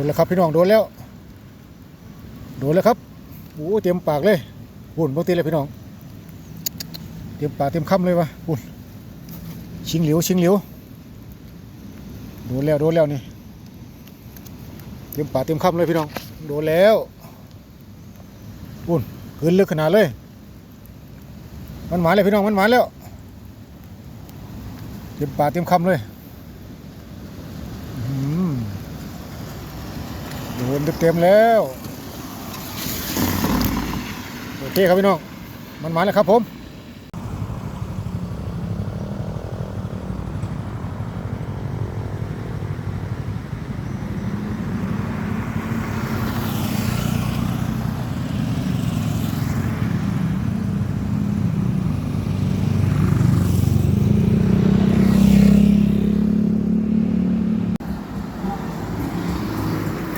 นแล้วครับพี่น้องโดนแล้ว โดนแล้วครับโอ้เตรียมปากเลยปุ่นปกติเลยพี่น้อง เตรียมปากเตรียมคำเลยวะปุ่นชิงเหลียวชิงเหลียวโดนแล้วโดนแล้วนี่เตรียมปากเตรียมคำเลยพี่น้องโดนแล้วปุ่นขึ้นลึกขนาดเลย มันหมายเลยพี่น้องมันหมายแล้วเตรียมปากเตรียมคำเลยอื้อหือโด นเต็มๆแล้วโอเคครับพี่น้องมันหมายแล้วครับผม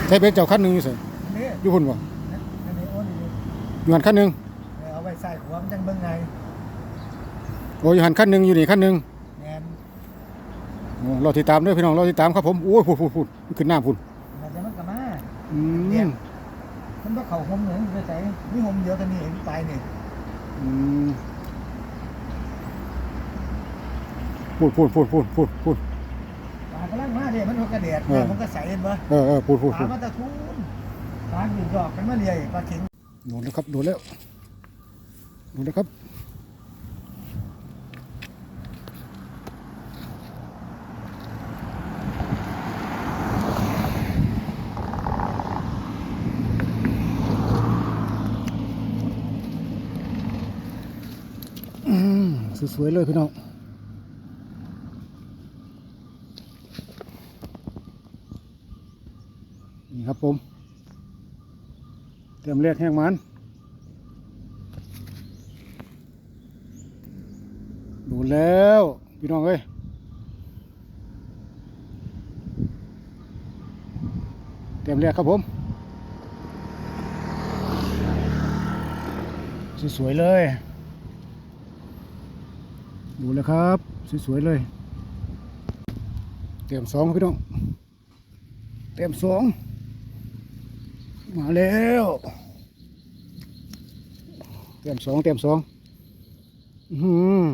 ใช้เบนซ์เจ้าคันหนึ่งอยู่สินี่อยู่พุ่นบ่อันนี้โอ้นี่อยู่หันคันหนึ่งเอาไว้ใส่หัวมันจังเบิ่งไงโอ้อยู่หันคันหนึ่งอยู่นี่คันหนึ่งแงนโอ้เราติดตามด้วยพี่น้องเราติดตามครับผมโอ้ยพูดพูดพูดขึ้นหน้าพูดมันจะมันก็มาอืมมันบ่เข้าห่มเหมือนไปใส่มีห่มเดียวกันนี่เองไปนี่อืมพูดพูดพูดพูดพูดพูดปลากำลัง มาเด้มันก็กระเดียดเออมันก็ใส่เห็นบ่เออเออพูดพูดปพูลาดมันตะทุนปลาอยู่ดอกกันมาเรื่อยปลาเข็งโดนแล้วครับโดนแล้วโดนแล้วครับอืมสวยๆเลยพี่น้องนี่ครับ ผม เตรียมเลียดแห้งมันดูแล้ว พี่น้องเอ้ยเตรียมเลียดครับผม สวยๆเลย ดูแล้วครับ สวยๆเลย เตรียมสองพี่น้อง เตรียมสอง มาแล้วเตรียมสองเตรียมสองอื้อหือ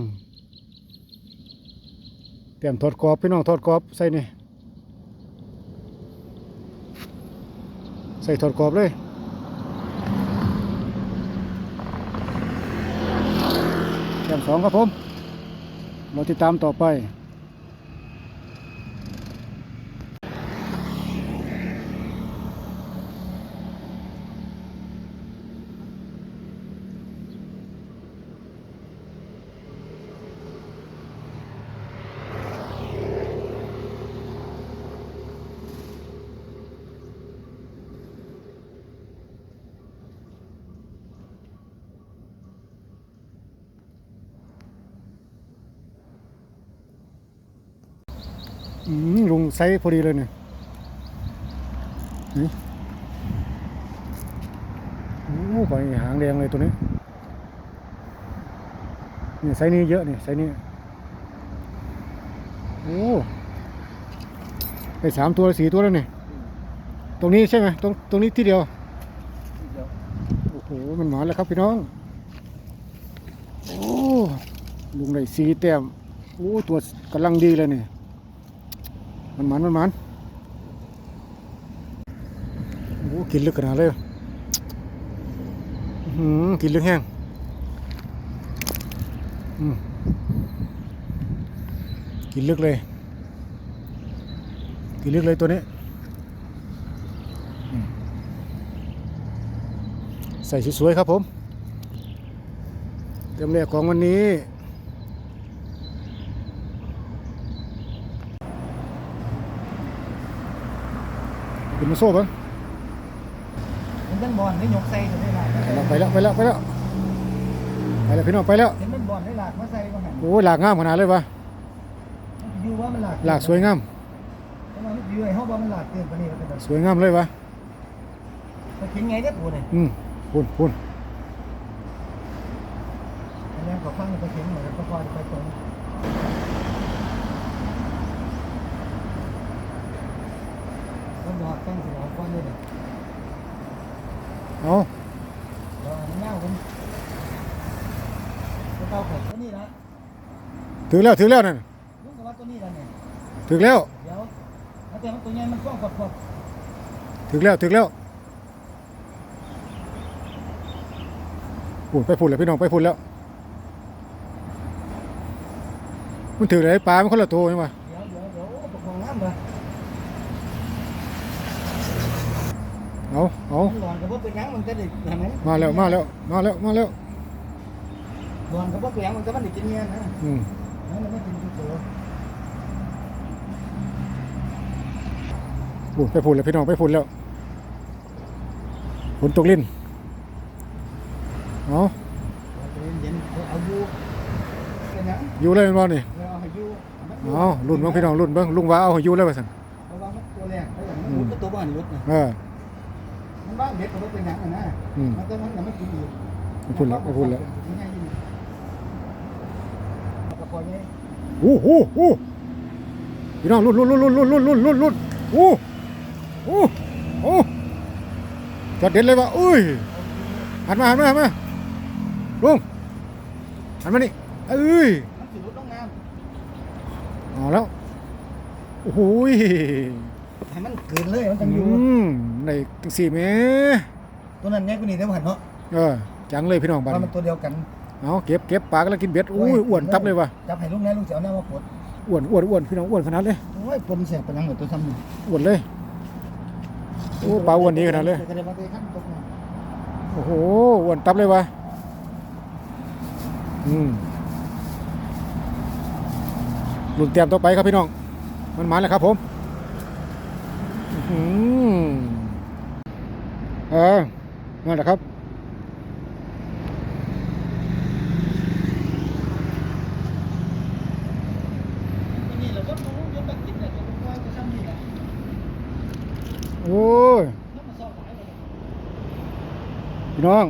เตรียมทอดกรอบพี่น้องทอดกรอบใส่นี่ใส่ทอดกรอบเลยเตรียมสองครับผมเราติดตามต่อไป ลุงไซส์พอดีเลยเนี่ยนี่โอ้ไปหางแดงเลยตัวนี้นี่ไซส์นี้เยอะนี่ไซส์นี้โอ้ไปสามตัวสี่ตัวแล้วนี่ตรงนี้ใช่ไหมตรงตรงนี้ที่เดียวโอ้โหมันหมาแล้วครับพี่น้องโอ้ลุงได้สีแต้มโอ้ตัวกำลังดีเลยนี่ มันมันมันมันโอ้กินลึกขนาดเลยอื้อหือกินลึกแห้งอืมกินลึกเลย กินลึกเลยตัวนี้ใส่สวยๆครับผมเต็มแรกของวันนี้ เป็นมาโซ่บ้างมันจังบอลได้ยกใส่ก็ได้ล่ะไปแล้วไปแล้วไปแล้วไปแล้วพี่น้องไปแล้วเห็นมันบอลได้หลากมาใส่บ่หั่นโอ้ยหลากงามขนาดเลยวะยูว่ามันหลากหลากสวยงามแต่ว่าอยู่ไอ้เฮาบ่มันหลากเกินกว่านี้แล้วเป็นแบบสวยงามเลยวะปลาเข็งไงเด้อปูนี่อืมพุ่นพุ่นอันนี้ก็ฟังปเข็งหน่อยแล้วก็พอไปตรง มันดอกแข้งสิเอาก็อนเลยเนี่ยเอารอมันเงาผมตัวเก่าผมตัวนี้ละถึงแล้วถึงแล้วนั่นลุงกับว่าตัวนี้ละเนี่ยถึงแล้วเดี๋ยวแล้วแต่มันตัวใหญ่มันกว้างกว่าผมถึงแล้วถึงแล้วฝุ่นไปฝุ่นแล้วพี่น้องไปฝุ่นแล้ว มันถึงไหนปลามันคนละตัวใช่ไหม เดี๋ยวเดี๋ยวเดี๋ยวโอ้ปกครองน้ำเลย เอาเอามันหลอนกับพวกเป็นหยังมันจะได้เห็นไหมมาแล้วมาแล้วมาแล้วมาแล้วหลอนกับพวกเป็นหยังมันจะมันได้กินเงี้ยนะอืมนั่นมันไม่กินทุกตัวฝุ่นไปฝุ่นแล้วพี่น้องไปฝุ่นแล้วฝนตกลิ้นเอาเอาไปเย็นๆเอาอยู่เป็นหยังอยู่เลยแมันบ่นี่เอาให้อยู่เอารุ่นเบิ่งพี่น้องรุ่นเบิ่งลุงว่าเอาให้อยู่เลยว่าซั่นเพราะว่ามันตัวแรกแล้วอย่างมันรุดก็ตัวบ้านรุดนะเออ มันบ้านเด็กก็บ่เป็นหยังอะนะอืมมันก็มันน่ะมันกินอีกไปฝุ่นแล้วไปฝุ่นแล้วมันง่ายอยู่เอากระป๋องนี้โอ้โหโอ้พี่น้องรุ่นรุ่นรุ่นรุ่นรุ่นรุ่นรุ่นรุ่นรุ่นโอ้โอ้โอ้จอดเด็ดเลยว่ะอุ้ยหันมาหันมาหันมาลุงหันมานี่เอ้ยมันสิรุดลงน้เอาแล้วโอ้โหยำ ให้มันเกินเลยมันต้องอยู่อืมในจังสี่แม่ตัวนั้นเนี่ยกูนี่ได้บ่หันเนาะเออจังเลยพี่น้องบ้านว่ามันตัวเดียวกัน เอาเก็บเก็บปลาก็แล้วกินเบ็ดอุ้ยอ้วนตับเลยว่ะจับให้ลูกแน่ลูกเสียวหน้ามาปวดอ้วนอ้วนอ้วนพี่น้องอ้วนขนาดเลยโอ้ยปนเสียเป็นยังเหมือนตัวซ้ำนี่อ้วนเลยโอ้ปลาอ้วนนี้ขนาดเลยก็ได้มาได้ขั้นตกมาโอ้โหอ้วนตับเลยว่ะอืมรุ่นเตรียมต่อไปครับพี่น้อง มันมาแล้วครับผม เออนั่นแหละครับ โอ้ยพี่น้อง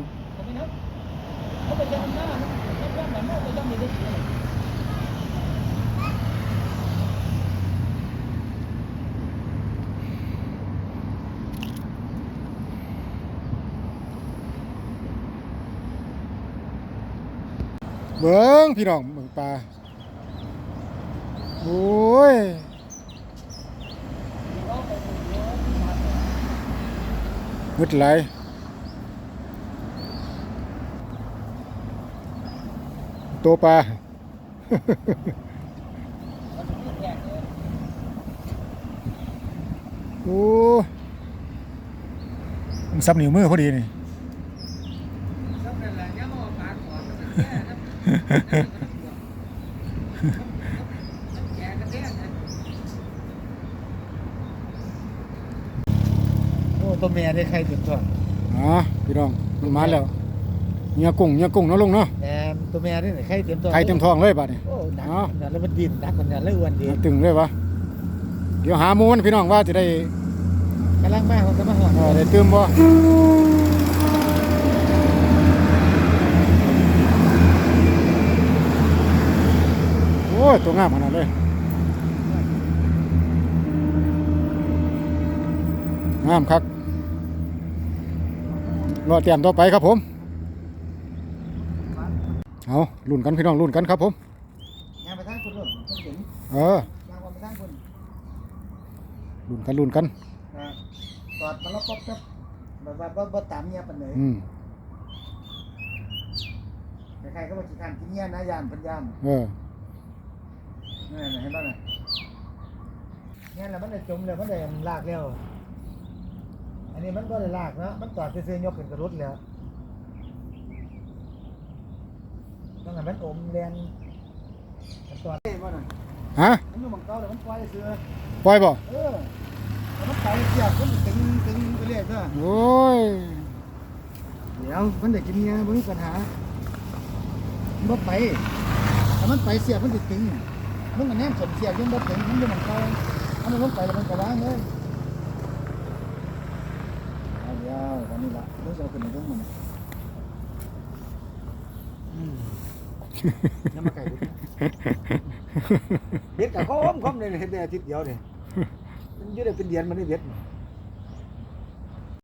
เบิ้งพี่น้องเบิ้งปลาโอ้ยมืดไหลตัวปลาโอ้มันซับนิ้วมือพอดีนี่ โอ้ตัวเมียได้ใครติดตัวอ๋อพี่น้องมันมาแล้วเนื้อกุ้งเนื้อกุ้งเนาะลุงเนาะแอมตัวเมียได้ใครเต็มตัวไข่เต็มท้องเลยบัดนี้โอ้ดักอ๋อดักแล้วมันดินดักมันดักแล้วอ้วนดีตึงเลยวะเดี๋ยวหาหมูมันพี่น้องว่าจะได้กำลังมาผมจะมาหอดเอ่อได้ตื่มบ่ อ้ย ตัวงามขนาดเลยงามคักรอเตรียมต่อไปครับผม เอาลุ่นกันพี่น้องลุ่นกันครับผมงานไปทางคุณรุ่นต้องเห็นเอองานไปทางคุณลุ่นกันลุ่นกันอ่าตอดมาแล้วป๊บป๊บแบบว่าบ่บ่ตามเมียปานเลยอืมใครๆก็มาขี้คันกินเมียนะยานเพันยานเออ นั่นน่ะเห็นป่ะน่ะเนี่ยแหละมันได้จมแล้วมันได้ลากแล้ว อันนี้มันก็ได้ลากนะมันตอดซื่อๆยกขึ้นกระรุดแล้วต้องให้มันอมแรงมันตอดเอ้ยบ่น่ะฮะมันอยู่หมังเก่าแล้วมันปล่อยเสือปล่อยบ่เออแล้วมันไปเสียบมันตึงตึงไปเรื่อยเด้อโอ้ยเดี๋ยวมันได้กินเงี้ยบ่มีปัญหามันบ่ไปถ้ามันไปเสียบมันติตึง มันก็แนมสมเสียบยังบ่ถึงมันอยู่หมังเก่าอันนั้นลงไปแล้วมันก็วางเลยเอาเดี๋ยวตอนนี้ละรู้สึกขึ้นในเรื่องมันอืมยังมาไก่ดูเบ็ดกับคมคมเลยเห็นได้อาทิตย์เดียวเนี่ยมันอยืดได้เป็นเดือนมันได้เบ็ด